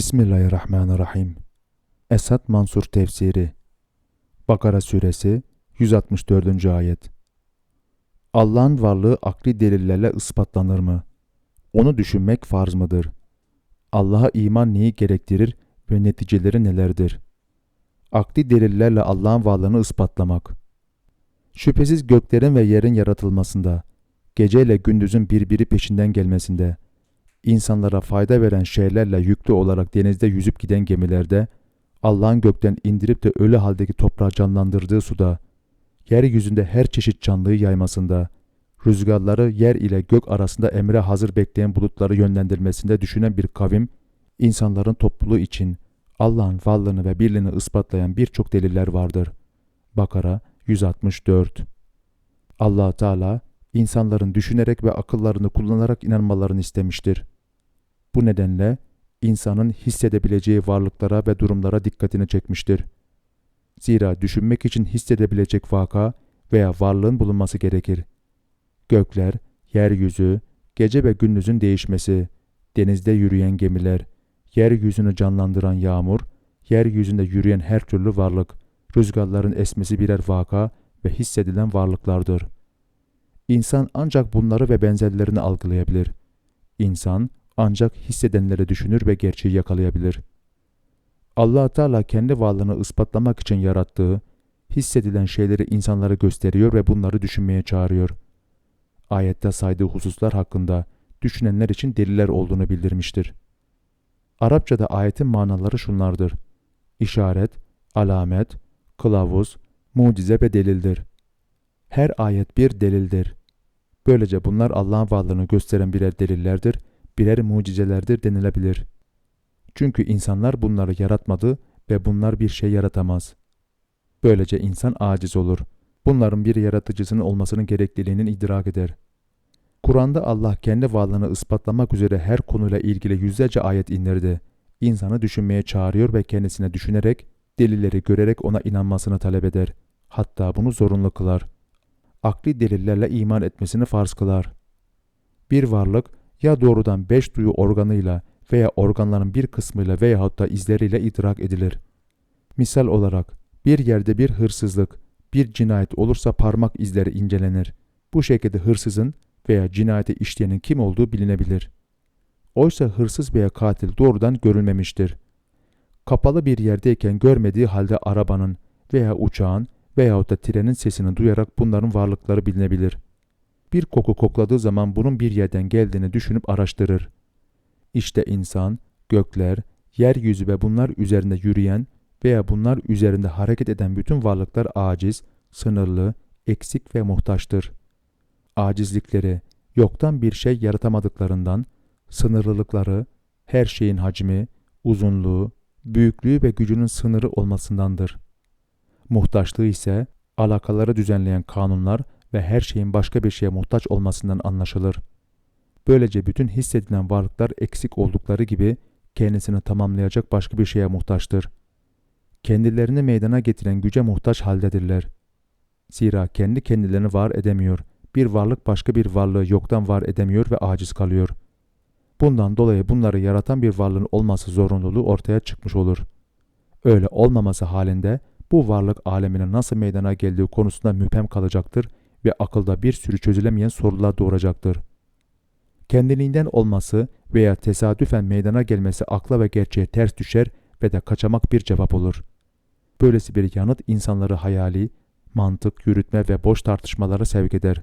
Bismillahirrahmanirrahim. Esad Mansur Tefsiri Bakara Suresi 164. Ayet Allah'ın varlığı akli delillerle ispatlanır mı? Onu düşünmek farz mıdır? Allah'a iman neyi gerektirir ve neticeleri nelerdir? Akli delillerle Allah'ın varlığını ispatlamak. Şüphesiz göklerin ve yerin yaratılmasında, geceyle gündüzün birbiri peşinden gelmesinde, insanlara fayda veren şeylerle yüklü olarak denizde yüzüp giden gemilerde, Allah'ın gökten indirip de ölü haldeki toprağı canlandırdığı suda, yeryüzünde her çeşit canlıyı yaymasında, rüzgarları yer ile gök arasında emre hazır bekleyen bulutları yönlendirmesinde düşünen bir kavim, insanların topluluğu için Allah'ın varlığını ve birliğini ispatlayan birçok deliller vardır. Bakara 164 allah Teala insanların düşünerek ve akıllarını kullanarak inanmalarını istemiştir. Bu nedenle insanın hissedebileceği varlıklara ve durumlara dikkatini çekmiştir. Zira düşünmek için hissedebilecek vaka veya varlığın bulunması gerekir. Gökler, yeryüzü, gece ve gündüzün değişmesi, denizde yürüyen gemiler, yeryüzünü canlandıran yağmur, yeryüzünde yürüyen her türlü varlık, rüzgarların esmesi birer vaka ve hissedilen varlıklardır. İnsan ancak bunları ve benzerlerini algılayabilir. İnsan ancak hissedenleri düşünür ve gerçeği yakalayabilir. allah Teala kendi varlığını ispatlamak için yarattığı, hissedilen şeyleri insanlara gösteriyor ve bunları düşünmeye çağırıyor. Ayette saydığı hususlar hakkında düşünenler için deliller olduğunu bildirmiştir. Arapçada ayetin manaları şunlardır. İşaret, alamet, kılavuz, mucize ve delildir. Her ayet bir delildir. Böylece bunlar Allah'ın varlığını gösteren birer delillerdir, birer mucizelerdir denilebilir. Çünkü insanlar bunları yaratmadı ve bunlar bir şey yaratamaz. Böylece insan aciz olur. Bunların bir yaratıcısının olmasının gerekliliğinin idrak eder. Kur'an'da Allah kendi varlığını ispatlamak üzere her konuyla ilgili yüzlerce ayet indirdi. İnsanı düşünmeye çağırıyor ve kendisine düşünerek, delilleri görerek ona inanmasını talep eder. Hatta bunu zorunlu kılar. Akli delillerle iman etmesini farz kılar. Bir varlık ya doğrudan beş duyu organıyla veya organların bir kısmıyla veyahut da izleriyle idrak edilir. Misal olarak bir yerde bir hırsızlık, bir cinayet olursa parmak izleri incelenir. Bu şekilde hırsızın veya cinayeti işleyenin kim olduğu bilinebilir. Oysa hırsız veya katil doğrudan görülmemiştir. Kapalı bir yerdeyken görmediği halde arabanın veya uçağın veyahut da trenin sesini duyarak bunların varlıkları bilinebilir. Bir koku kokladığı zaman bunun bir yerden geldiğini düşünüp araştırır. İşte insan, gökler, yeryüzü ve bunlar üzerinde yürüyen veya bunlar üzerinde hareket eden bütün varlıklar aciz, sınırlı, eksik ve muhtaçtır. Acizlikleri, yoktan bir şey yaratamadıklarından, sınırlılıkları, her şeyin hacmi, uzunluğu, büyüklüğü ve gücünün sınırı olmasındandır. Muhtaçlığı ise alakaları düzenleyen kanunlar ve her şeyin başka bir şeye muhtaç olmasından anlaşılır. Böylece bütün hissedilen varlıklar eksik oldukları gibi kendisini tamamlayacak başka bir şeye muhtaçtır. Kendilerini meydana getiren güce muhtaç haldedirler. Zira kendi kendilerini var edemiyor. Bir varlık başka bir varlığı yoktan var edemiyor ve aciz kalıyor. Bundan dolayı bunları yaratan bir varlığın olması zorunluluğu ortaya çıkmış olur. Öyle olmaması halinde bu varlık alemine nasıl meydana geldiği konusunda müphem kalacaktır ve akılda bir sürü çözülemeyen sorular doğuracaktır. Kendiliğinden olması veya tesadüfen meydana gelmesi akla ve gerçeğe ters düşer ve de kaçamak bir cevap olur. Böylesi bir yanıt insanları hayali, mantık, yürütme ve boş tartışmalara sevk eder.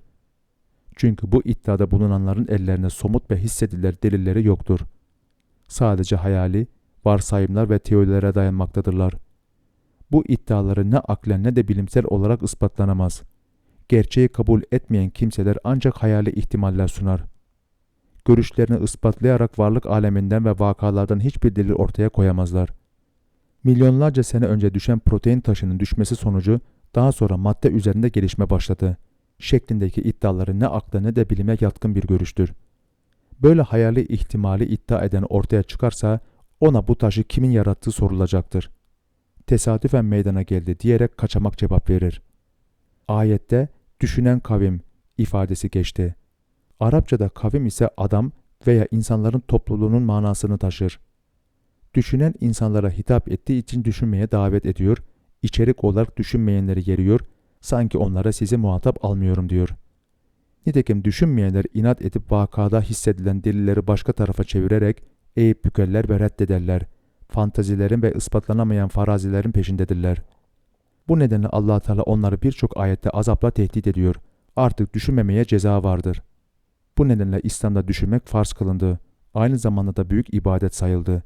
Çünkü bu iddiada bulunanların ellerine somut ve hissedilir delilleri yoktur. Sadece hayali, varsayımlar ve teorilere dayanmaktadırlar. Bu iddiaları ne aklen ne de bilimsel olarak ispatlanamaz. Gerçeği kabul etmeyen kimseler ancak hayali ihtimaller sunar. Görüşlerini ispatlayarak varlık aleminden ve vakalardan hiçbir delil ortaya koyamazlar. Milyonlarca sene önce düşen protein taşının düşmesi sonucu daha sonra madde üzerinde gelişme başladı. Şeklindeki iddiaları ne akla ne de bilime yatkın bir görüştür. Böyle hayali ihtimali iddia eden ortaya çıkarsa ona bu taşı kimin yarattığı sorulacaktır tesadüfen meydana geldi diyerek kaçamak cevap verir. Ayette düşünen kavim ifadesi geçti. Arapçada kavim ise adam veya insanların topluluğunun manasını taşır. Düşünen insanlara hitap ettiği için düşünmeye davet ediyor, içerik olarak düşünmeyenleri yeriyor, sanki onlara sizi muhatap almıyorum diyor. Nitekim düşünmeyenler inat edip vakada hissedilen delilleri başka tarafa çevirerek eğip bükerler ve reddederler. Fantazilerin ve ispatlanamayan farazilerin peşindedirler. Bu nedenle allah Teala onları birçok ayette azapla tehdit ediyor. Artık düşünmemeye ceza vardır. Bu nedenle İslam'da düşünmek farz kılındı. Aynı zamanda da büyük ibadet sayıldı.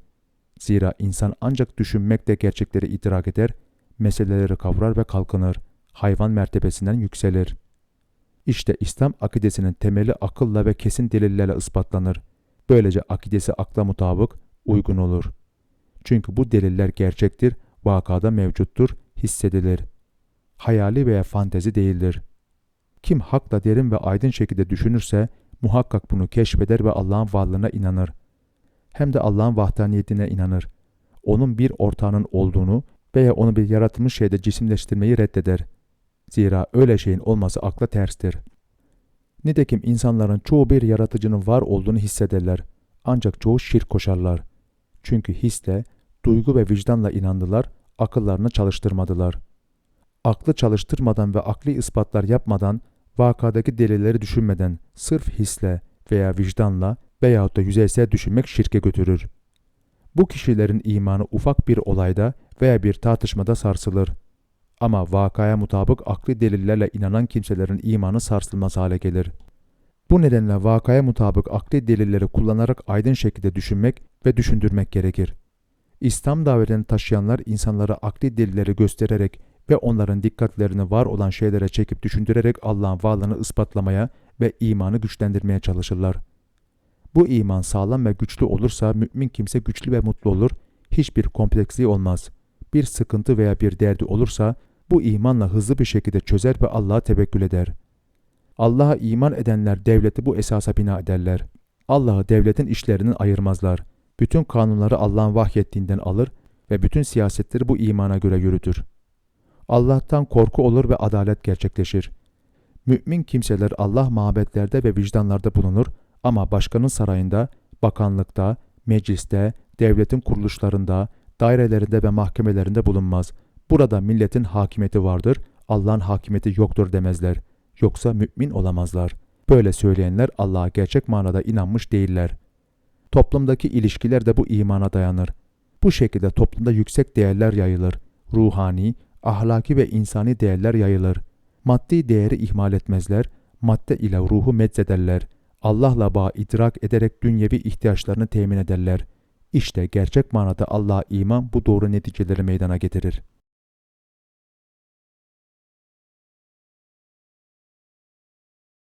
Zira insan ancak düşünmekle gerçekleri idrak eder, meseleleri kavrar ve kalkınır. Hayvan mertebesinden yükselir. İşte İslam akidesinin temeli akılla ve kesin delillerle ispatlanır. Böylece akidesi akla mutabık, uygun olur. Çünkü bu deliller gerçektir, vakada mevcuttur, hissedilir. Hayali veya fantezi değildir. Kim hakla derin ve aydın şekilde düşünürse muhakkak bunu keşfeder ve Allah'ın varlığına inanır. Hem de Allah'ın vahdaniyetine inanır. Onun bir ortağının olduğunu veya onu bir yaratılmış şeyde cisimleştirmeyi reddeder. Zira öyle şeyin olması akla terstir. Nitekim insanların çoğu bir yaratıcının var olduğunu hissederler. Ancak çoğu şirk koşarlar. Çünkü hisle, duygu ve vicdanla inandılar, akıllarını çalıştırmadılar. Aklı çalıştırmadan ve akli ispatlar yapmadan, vakadaki delilleri düşünmeden, sırf hisle veya vicdanla veyahut da yüzeysel düşünmek şirke götürür. Bu kişilerin imanı ufak bir olayda veya bir tartışmada sarsılır. Ama vakaya mutabık akli delillerle inanan kimselerin imanı sarsılmaz hale gelir. Bu nedenle vakaya mutabık akli delilleri kullanarak aydın şekilde düşünmek ve düşündürmek gerekir. İslam davetini taşıyanlar insanlara akli delilleri göstererek ve onların dikkatlerini var olan şeylere çekip düşündürerek Allah'ın varlığını ispatlamaya ve imanı güçlendirmeye çalışırlar. Bu iman sağlam ve güçlü olursa mümin kimse güçlü ve mutlu olur, hiçbir kompleksliği olmaz. Bir sıkıntı veya bir derdi olursa bu imanla hızlı bir şekilde çözer ve Allah'a tevekkül eder. Allah'a iman edenler devleti bu esasa bina ederler. Allah'ı devletin işlerinden ayırmazlar. Bütün kanunları Allah'ın vahyettiğinden alır ve bütün siyasetleri bu imana göre yürütür. Allah'tan korku olur ve adalet gerçekleşir. Mümin kimseler Allah mabetlerde ve vicdanlarda bulunur ama başkanın sarayında, bakanlıkta, mecliste, devletin kuruluşlarında, dairelerinde ve mahkemelerinde bulunmaz. Burada milletin hakimiyeti vardır, Allah'ın hakimiyeti yoktur demezler. Yoksa mümin olamazlar. Böyle söyleyenler Allah'a gerçek manada inanmış değiller. Toplumdaki ilişkiler de bu imana dayanır. Bu şekilde toplumda yüksek değerler yayılır. Ruhani, ahlaki ve insani değerler yayılır. Maddi değeri ihmal etmezler, madde ile ruhu medzederler. Allah'la bağ idrak ederek dünyevi ihtiyaçlarını temin ederler. İşte gerçek manada Allah'a iman bu doğru neticeleri meydana getirir.